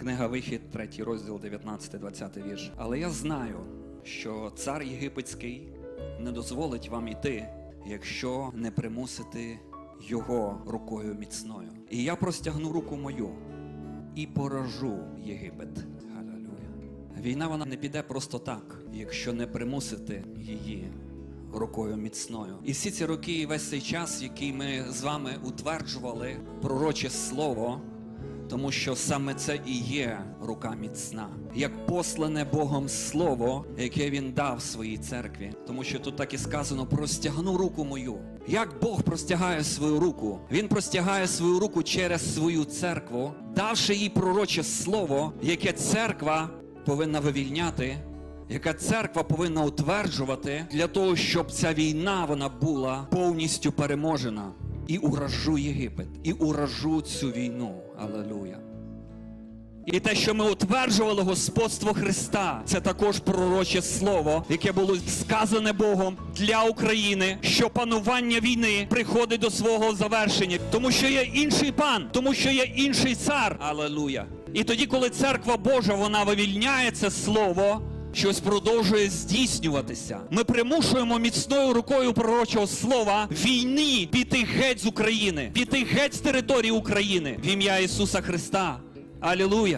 Книга Вихід, 3 розділ, 19-20 вірш. Але я знаю, що цар єгипетський не дозволить вам іти, якщо не примусити його рукою міцною. І я простягну руку мою і поражу Єгипет. Галилуя. Війна вона не піде просто так, якщо не примусити її рукою міцною. І всі ці роки, і весь цей час, який ми з вами утверджували пророче слово, тому що саме це і є рука міцна, як послане Богом слово, яке він дав своїй церкві. Тому що тут так і сказано: простягну руку мою. Як Бог простягає свою руку? Він простягає свою руку через свою церкву, давши їй пророче слово, яке церква повинна вивільняти. Яка церква повинна утверджувати для того, щоб ця війна вона була повністю переможена і уражу Єгипет, і уражу цю війну. Алелуя. І те, що ми утверджували господство Христа, це також пророче слово, яке було сказане Богом для України, що панування війни приходить до свого завершення, тому що є інший пан, тому що є інший цар. Алелуя. І тоді, коли церква Божа вона вивільняє це слово. Щось продовжує здійснюватися. Ми примушуємо міцною рукою пророчого слова війни піти геть з України, піти геть з території України в ім'я Ісуса Христа. Алілуя!